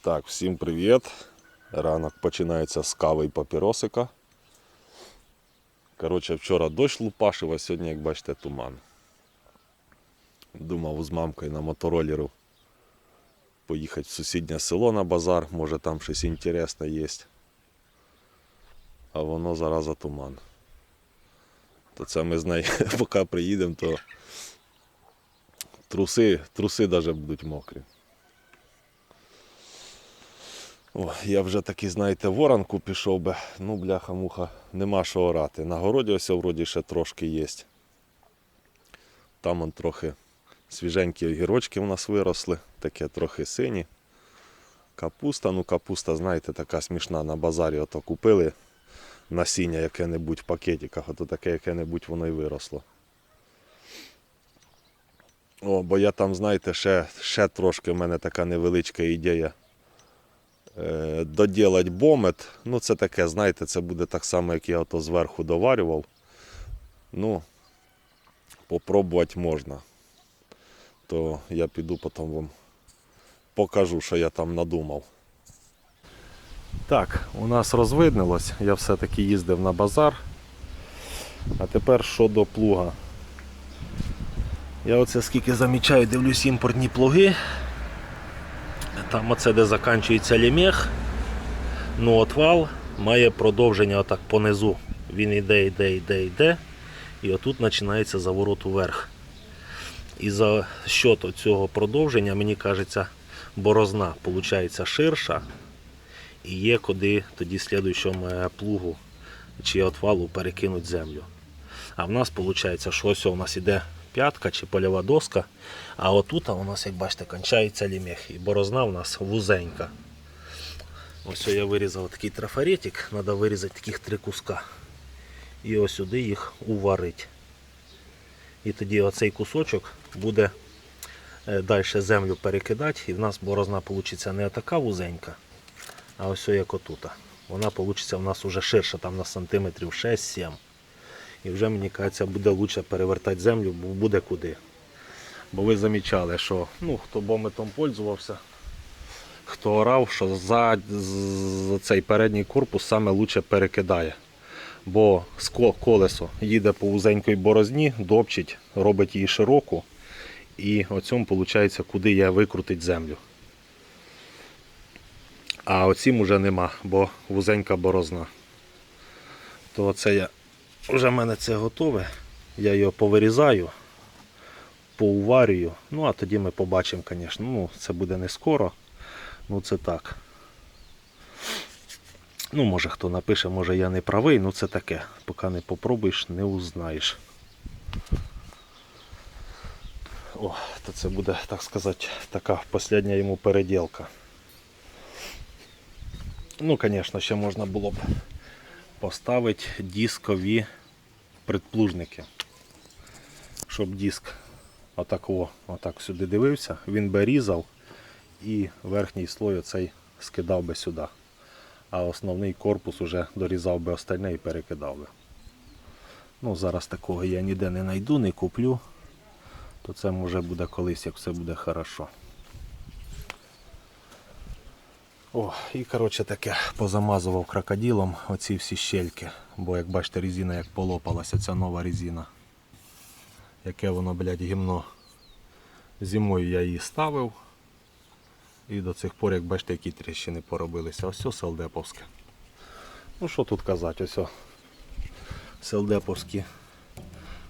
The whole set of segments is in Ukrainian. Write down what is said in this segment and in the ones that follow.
Так, всім привіт. Ранок починається з кави і папіросика. Коротше, вчора дощ лупашив, а сьогодні, як бачите, туман. Думав з мамкою на моторолеру поїхати в сусіднє село на базар, може там щось інтересне є. А воно зараза туман. То це ми з нею, поки приїдемо, то труси, труси навіть будуть мокрі. О, я вже такий, знаєте, воранку пішов би. Ну, бляха-муха, нема що орати. На городі ось вроді ще трошки є. Там он трохи свіженькі огірочки у нас виросли, таке трохи сині. Капуста, ну капуста, знаєте, така смішна на базарі ото купили насіння яке-небудь в пакетиках, ото таке яке-небудь воно і виросло. О, бо я там, знаєте, ще, ще трошки в мене така невеличка ідея доділати бомет. Ну, це таке, знаєте, це буде так само, як я ото зверху доварював. Ну, попробувати можна. То я піду потім вам покажу, що я там надумав. Так, у нас розвиднилось, я все-таки їздив на базар. А тепер щодо плуга. Я оце скільки замічаю, дивлюсь імпортні плуги. Там оце де закінчується лімех. Ну отвал має продовження отак понизу. Він йде, йде, йде, йде. І отут починається заворот уверх. І за счет цього продовження, мені кажеться, борозна виходить ширша. І є куди тоді слідуючому плугу чи отвалу перекинуть землю. А в нас виходить, що ось у нас іде п'ятка чи польова доска, а отут у нас, як бачите, кончається лімех. І борозна у нас вузенька. Ось я вирізав такий трафаретик, треба вирізати таких три куска. І ось сюди їх уварити. І тоді оцей кусочок буде далі землю перекидати, і в нас борозна вийде не така вузенька, а ось як отут. Вона вийде в нас вже ширша, там на сантиметрів 6-7. І вже мені кажеться, буде краще перевертати землю, бо буде куди. Бо ви замічали, що ну, хто бометом пользувався, хто орав, що за, з- цей передній корпус саме краще перекидає. Бо колесо їде по вузенькій борозні, допчить, робить її широку. І оцьому виходить, куди я викрутить землю. А оцім уже нема, бо вузенька борозна. То це я вже в мене це готове. Я його повирізаю, поуварюю. Ну а тоді ми побачимо, звісно. Ну, це буде не скоро. Ну це так. Ну, може хто напише, може я не правий, ну це таке. Поки не попробуєш, не узнаєш. О, то це буде, так сказати, така остання йому переділка. Ну, звісно, ще можна було б поставити дискові предплужники. Щоб диск отак, о, отак сюди дивився, він би різав і верхній слой оцей скидав би сюди. А основний корпус уже дорізав би остальне і перекидав би. Ну, зараз такого я ніде не знайду, не куплю. То це може буде колись, як все буде хорошо. О, і коротше таке позамазував крокодилом оці всі щельки. Бо як бачите, резина як полопалася, ця нова резина. Яке воно, блядь, гімно. Зимою я її ставив. І до цих пор, як бачите, які тріщини поробилися. Ось все селдеповське. Ну що тут казати, ось селдеповський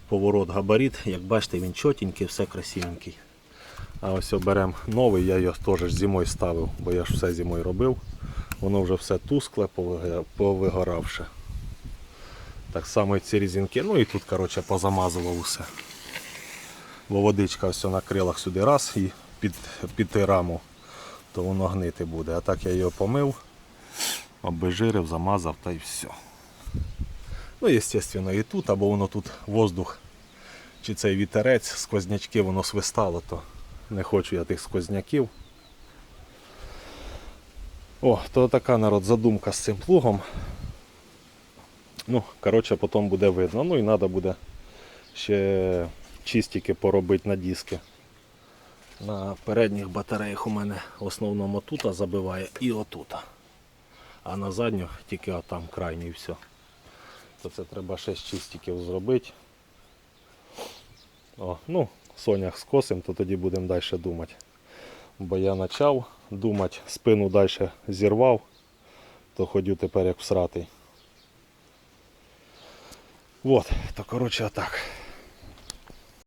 поворот габарит. Як бачите, він чотенький, все красивенький. А ось беремо новий, я його теж зимою ставив, бо я ж все зимою робив. Воно вже все тускле, повигоравше. Так само ці різинки. Ну і тут коротше, позамазував усе. Бо водичка ось на крилах сюди раз і під, під раму, то воно гнити буде. А так я його помив, обезжирив, замазав та й все. Ну, звісно, і тут, або воно тут воздух, чи цей вітерець, сквознячки, воно свистало, то не хочу я тих сквозняків. О, то така народ задумка з цим плугом. Ну, коротше, потім буде видно. Ну і треба буде ще чистики поробити на диски. На передніх батареях у мене в основному тут забиває і отут. А на задню тільки отам крайній і все. То це треба 6 чистиків зробити. О, ну, сонях скосим, то тоді будемо далі думати. Бо я почав думати, спину далі зірвав, то ходю тепер як всратий. Вот, то коротше отак.